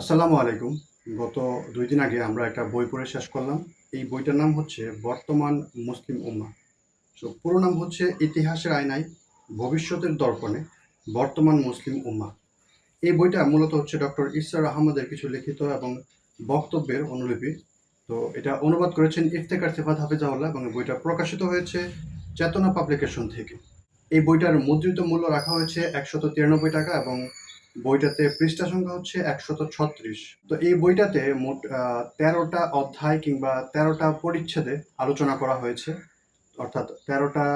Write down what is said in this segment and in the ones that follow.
আসসালামু আলাইকুম। গত দুই দিন আগে আমরা একটা বই পড়ে শেষ করলাম। এই বইটার নাম হচ্ছে বর্তমান মুসলিম উম্মা। সো পুরো নাম হচ্ছে ইতিহাসের আয়নায় ভবিষ্যতের দর্পণে বর্তমান মুসলিম উম্মা। এই বইটা মূলত হচ্ছে ডক্টর ইসার আহমদের কিছু লিখিত এবং বক্তব্যের অনুলিপি। তো এটা অনুবাদ করেছেন ইফতেকার সিফাত হাফিজাউল্লাহ এবং বইটা প্রকাশিত হয়েছে চেতনা পাবলিকেশন থেকে। এই বইটার মুদ্রিত মূল্য রাখা হয়েছে একশত তিরানব্বই টাকা এবং বইটাতে পৃষ্ঠা সংখ্যা হচ্ছে একশত ছত্রিশ। তো এই বইটাতে মোট তেরোটা অধ্যায় কিংবা তেরোটা পরিচ্ছেদে আলোচনা করা হয়েছে। অর্থাৎ তেরোটা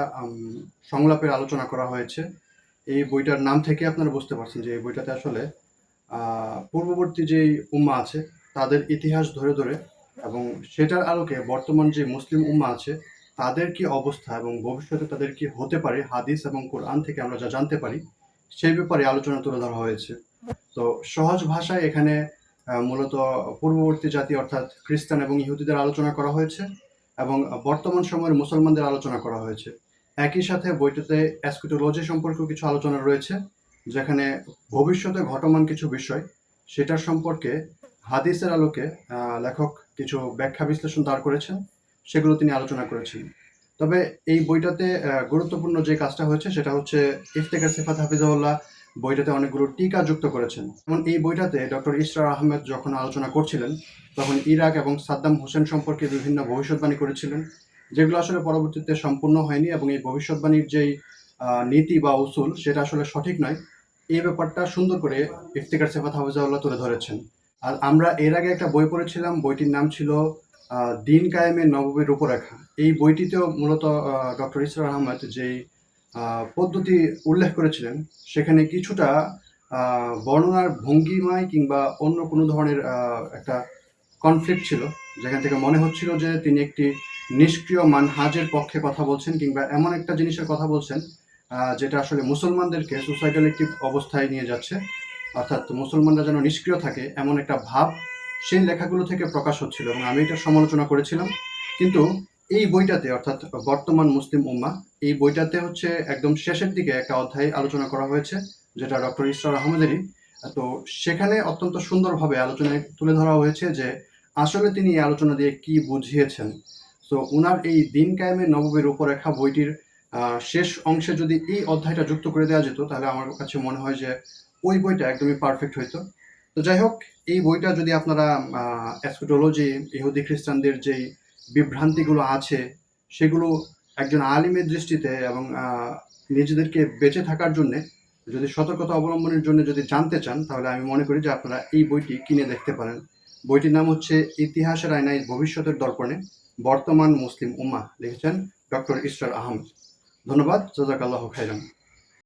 সংলাপের আলোচনা করা হয়েছে। এই বইটার নাম থেকে আপনারা বুঝতে পারছেন যে এই বইটাতে আসলে পূর্ববর্তী যেই উম্মা আছে, তাদের ইতিহাস ধরে ধরে এবং সেটার আলোকে বর্তমান যে মুসলিম উম্মা আছে, তাদের কি অবস্থা এবং ভবিষ্যতে তাদের কি হতে পারে হাদিস এবং কোরআন থেকে আমরা যা জানতে পারি সেই ব্যাপারে আলোচনা তুলে ধরা হয়েছে। তো সহজ ভাষায় এখানে মূলত পূর্ববর্তী জাতি অর্থাৎ খ্রিস্টান এবং ইহুদিদের আলোচনা করা হয়েছে এবং বর্তমান সময়ের মুসলমানদের আলোচনা করা হয়েছে। একই সাথে বইটাতে অ্যাসকুটোলজি সম্পর্কেও কিছু আলোচনা রয়েছে, যেখানে ভবিষ্যতে ঘটমান কিছু বিষয়, সেটার সম্পর্কে হাদিসের আলোকে লেখক কিছু ব্যাখ্যা বিশ্লেষণ দাঁড় করেছেন, সেগুলো তিনি আলোচনা করেছেন তবে এই বইটাতে গুরুত্বপূর্ণ যে কাজটা হয়েছে সেটা হচ্ছে ইফতেকার সিফাত হাফিজাউল্লাহ বইটাতে অনেকগুলো টিকা যুক্ত করেছেন। যেমন এই বইটাতে ডক্টর ইসরার আহমেদ যখন আলোচনা করছিলেন, তখন ইরাক এবং সাদ্দাম হোসেন সম্পর্কে বিভিন্ন ভবিষ্যৎবাণী করেছিলেন। যেগুলো আসলে পরবর্তীতে সম্পূর্ণ হয়নি এবং এই ভবিষ্যৎবাণীর যেই নীতি বা উসুল সেটা আসলে সঠিক নয়, এই ব্যাপারটা সুন্দর করে ইফতিকার সেফাত হাফিজাউল্লাহ তুলে ধরেছেন। আর আমরা এর আগে একটা বই পড়েছিলাম, বইটির নাম ছিল দিন কায়েমের নববীর রূপরেখা। এই বইটিতেও মূলত ডক্টর ইসরার আহমদ আহ, পদ্ধতি উল্লেখ করেছিলেন সেখানে কিছুটা বর্ণনার ভঙ্গিমায় কিংবা অন্য কোনো ধরনের একটা কনফ্লিক্ট ছিল যেখান থেকে মনে হচ্ছিল যে তিনি একটি নিষ্ক্রিয় মানহাজের পক্ষে কথা বলছেন কিংবা এমন একটা জিনিসের কথা বলছেন যেটা আসলে মুসলমানদেরকে সুসাইডাল একটি অবস্থায় নিয়ে যাচ্ছে। অর্থাৎ মুসলমানরা যেন নিষ্ক্রিয় থাকে এমন একটা ভাব সেই লেখাগুলো থেকে প্রকাশ হচ্ছিল এবং আমি এটা সমালোচনা করেছিলাম। কিন্তু এই বইটাতে, অর্থাৎ বর্তমান মুসলিম উম্মা, এই বইটাতে হচ্ছে একদম শেষের দিকে একটা অধ্যায় আলোচনা করা হয়েছে, যেটা ডক্টর ইসরার আহমেদেরই। তো সেখানে অত্যন্ত সুন্দরভাবে আলোচনায় তুলে ধরা হয়েছে যে আসলে তিনি এই আলোচনা দিয়ে কি বুঝিয়েছেন। তো উনার এই দিন কায়েমের নববীর রূপরেখা বইটির শেষ অংশে যদি এই অধ্যায়টা যুক্ত করে দেওয়া যেত, তাহলে আমার কাছে মনে হয় যে ওই বইটা একদমই পারফেক্ট হইতো। তো যাই হোক, এই বইটা যদি আপনারা অ্যাসকুটোলজি ইহুদি খ্রিস্টানদের যেই বিভ্রান্তিগুলো আছে, সেগুলো একজন আলিমের দৃষ্টিতে এবং নিজেদেরকে বেঁচে থাকার জন্যে, যদি সতর্কতা অবলম্বনের জন্য যদি জানতে চান, তাহলে আমি মনে করি যে আপনারা এই বইটি কিনে দেখতে পারেন। বইটির নাম হচ্ছে ইতিহাসের আয়নায় ভবিষ্যতের দর্পণে বর্তমান মুসলিম উম্মা লিখেছেন ডক্টর ইসরার আহমদ। ধন্যবাদ জাজাকাল্লাহ খাইরান